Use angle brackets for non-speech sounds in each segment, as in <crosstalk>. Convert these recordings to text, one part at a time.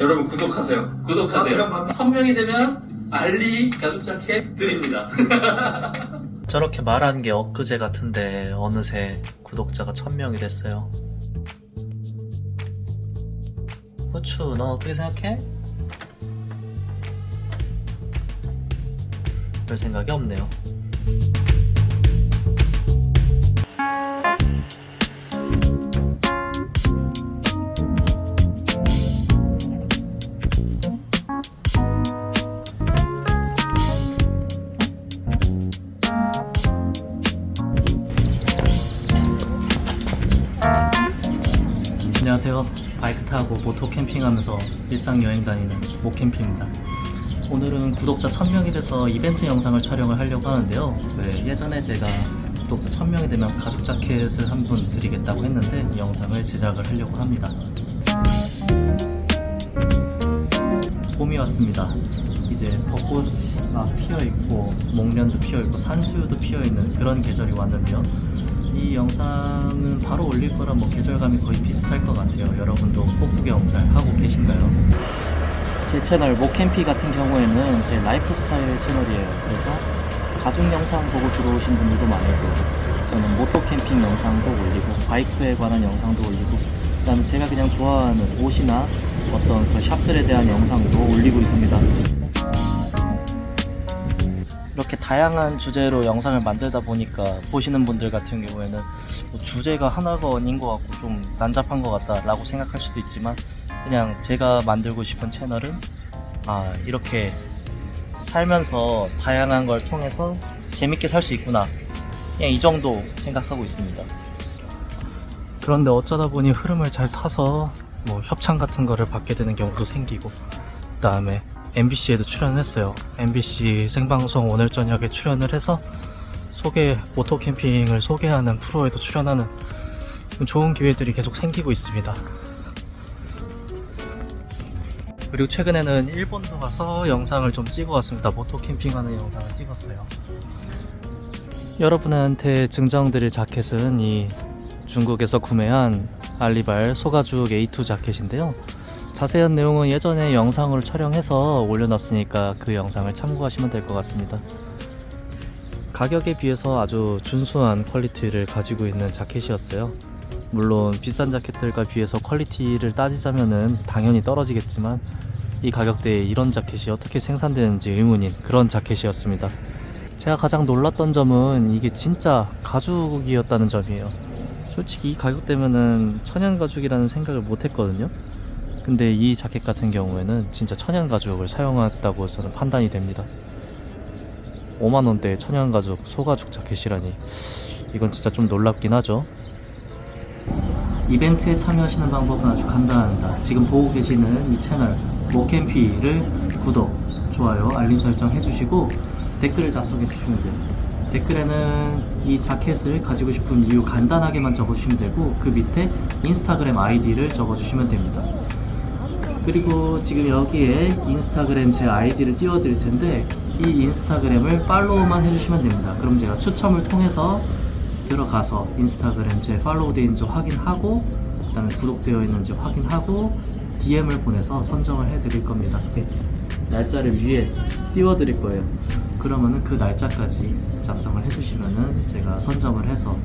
여러분 구독하세요. 구독하세요. 1000명이 되면 알리 가죽 자켓 드립니다. <laughs> 저렇게 말한 게 엊그제 같은데 어느새 구독자가 1000명이 됐어요. 후추, 넌 어떻게 생각해? 별 생각이 없네요. 안녕하세요. 바이크 타고 모토 캠핑하면서 일상 여행 다니는 모캠피입니다. 오늘은 구독자 1000명이 돼서 이벤트 영상을 촬영을 하려고 하는데요. 네, 예전에 제가 구독자 1000명이 되면 가죽 자켓을 한 분 드리겠다고 했는데 이 영상을 제작을 하려고 합니다. 봄이 왔습니다. 이제 벚꽃이 막 피어 있고 목련도 피어 있고 산수유도 피어 있는 그런 계절이 왔는데요. 이 영상은 바로 올릴 거라 뭐 계절감이 거의 비슷할 것 같아요. 여러분도 꽃 구경 잘 하고 계신가요? 제 채널 모캠피 같은 경우에는 제 라이프 스타일 채널이에요. 그래서 가죽 영상 보고 들어오신 분들도 많고 저는 모토 캠핑 영상도 올리고 바이크에 관한 영상도 올리고 그다음에 제가 그냥 좋아하는 옷이나 어떤 그런 샵들에 대한 영상도 올리고 있습니다. 이렇게 다양한 주제로 영상을 만들다 보니까 보시는 분들 같은 경우에는 뭐 주제가 하나가 아닌 것 같고 좀 난잡한 것 같다라고 생각할 수도 있지만 그냥 제가 만들고 싶은 채널은 아 이렇게 살면서 다양한 걸 통해서 재밌게 살 수 있구나. 그냥 이 정도 생각하고 있습니다. 그런데 어쩌다 보니 흐름을 잘 타서 뭐 협찬 같은 거를 받게 되는 경우도 생기고 그 다음에 MBC에도 출연했어요 MBC 생방송 오늘 저녁에 출연을 해서 소개 모토 캠핑을 소개하는 프로에도 출연하는 좋은 기회들이 계속 생기고 있습니다 그리고 최근에는 일본도 가서 영상을 좀 찍어 왔습니다. 모토 캠핑하는 영상을 찍었어요. 여러분한테 증정드릴 자켓은 이 중국에서 구매한 알리발 소가죽 A2 자켓인데요. 자세한 내용은 예전에 영상으로 촬영해서 올려놨으니까 그 영상을 참고하시면 될 것 같습니다. 가격에 비해서 아주 준수한 퀄리티를 가지고 있는 자켓이었어요. 물론 비싼 자켓들과 비해서 퀄리티를 따지자면은 당연히 떨어지겠지만 이 가격대에 이런 자켓이 어떻게 생산되는지 의문인 그런 자켓이었습니다. 제가 가장 놀랐던 점은 이게 진짜 가죽이었다는 점이에요. 솔직히 이 가격대면은 천연 가죽이라는 생각을 못 했거든요. 근데 이 자켓 같은 경우에는 진짜 천연 가죽을 사용했다고 저는 판단이 됩니다. 5만 원대 천연 가죽, 소가죽 자켓이라니. 이건 진짜 좀 놀랍긴 하죠. 이벤트에 참여하시는 방법은 아주 간단합니다. 지금 보고 계시는 이 채널 모캠피를 구독, 좋아요, 알림 설정 해주시고 댓글을 작성해 주시면 돼요. 댓글에는 이 자켓을 가지고 싶은 이유 간단하게만 적어주시면 되고 그 밑에 인스타그램 아이디를 적어주시면 됩니다. 그리고 지금 여기에 인스타그램 제 아이디를 띄워드릴 텐데 이 인스타그램을 팔로우만 해주시면 됩니다. 그럼 제가 추첨을 통해서 들어가서 인스타그램 제 팔로우 되어있는지 확인하고 그다음에 구독되어 있는지 확인하고 DM을 보내서 선정을 해드릴 겁니다. 네. 날짜를 위에 띄워드릴 거예요. 그러면은 그 날짜까지 작성을 해주시면은 제가 선정을 해서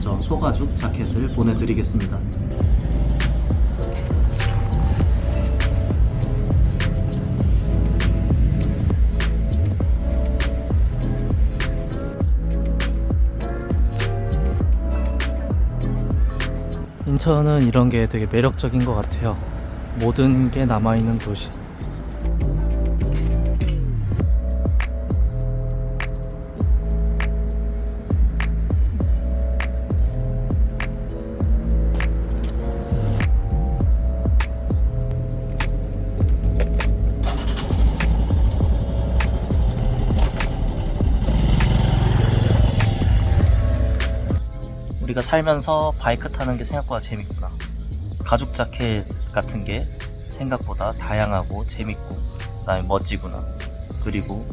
저 소가죽 자켓을 보내드리겠습니다. 인천은 이런 게 되게 매력적인 것 같아요. 모든 게 남아있는 도시. 우리가 살면서 바이크 타는 게 생각보다 재밌구나. 가죽 자켓 같은 게 생각보다 다양하고 재밌고, 그다음에 멋지구나. 그리고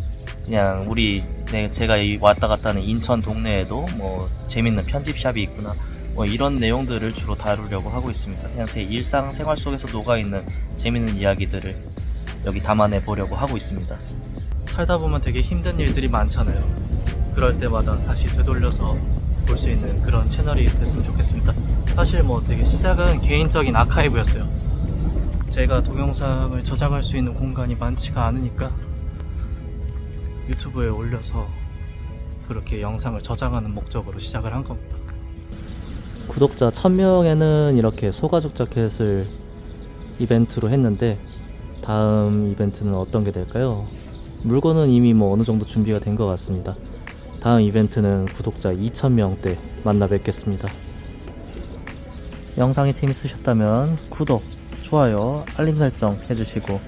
그냥 우리 네, 제가 이 왔다 갔다 하는 인천 동네에도 뭐 재밌는 편집샵이 있구나. 뭐뭐 이런 내용들을 주로 다루려고 하고 있습니다. 그냥 제 일상 생활 속에서 녹아있는 재밌는 이야기들을 여기 담아내 보려고 하고 있습니다. 살다 보면 되게 힘든 일들이 많잖아요. 그럴 때마다 다시 되돌려서 채널이 됐으면 좋겠습니다. 사실 뭐 되게 시작은 개인적인 아카이브였어요. 제가 동영상을 저장할 수 있는 공간이 많지가 않으니까 유튜브에 올려서 그렇게 영상을 저장하는 목적으로 시작을 한 겁니다. 구독자 1000명에는 이렇게 소가죽 자켓을 이벤트로 했는데 다음 이벤트는 어떤 게 될까요? 물건은 이미 뭐 어느 정도 준비가 된 것 같습니다. 다음 이벤트는 구독자 2000명 때 만나 뵙겠습니다. 영상이 재밌으셨다면 구독, 좋아요, 알림 설정 해주시고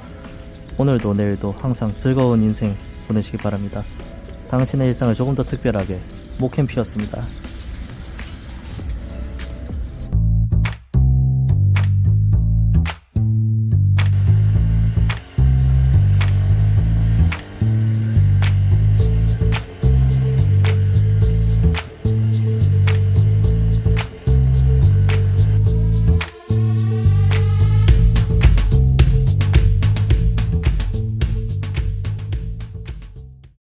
오늘도 내일도 항상 즐거운 인생 보내시기 바랍니다. 당신의 일상을 조금 더 특별하게 모캠피였습니다.